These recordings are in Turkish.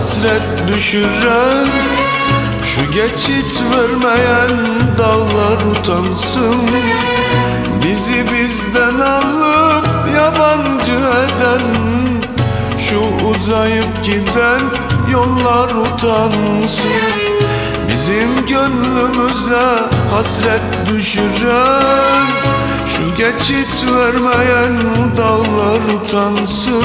hasret düşüren Şu geçit vermeyen dağlar utansın. Bizi bizden alıp yabancı eden Şu uzayıp giden yollar utansın. Bizim gönlümüze hasret düşüren Şu geçit vermeyen dağlar utansın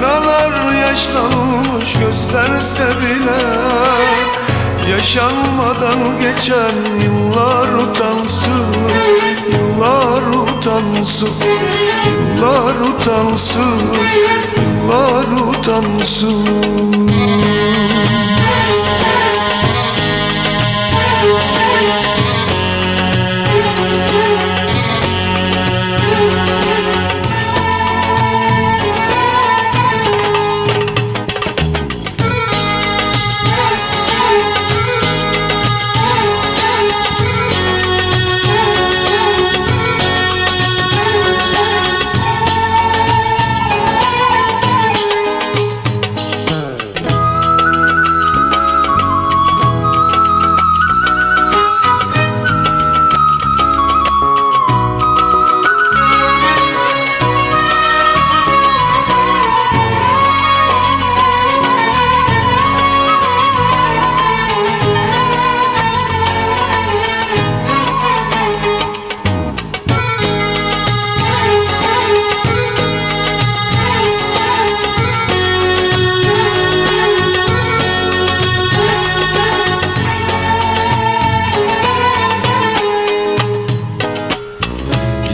Aynalar yaşlanmış gösterse bile Yaşanmadan geçen yıllar utansın Yıllar utansın Yıllar utansın Yıllar utansın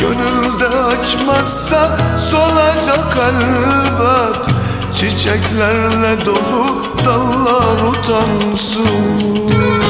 Gönülde açmazsa solacak elbet Çiçeklerle dolu dallar utansın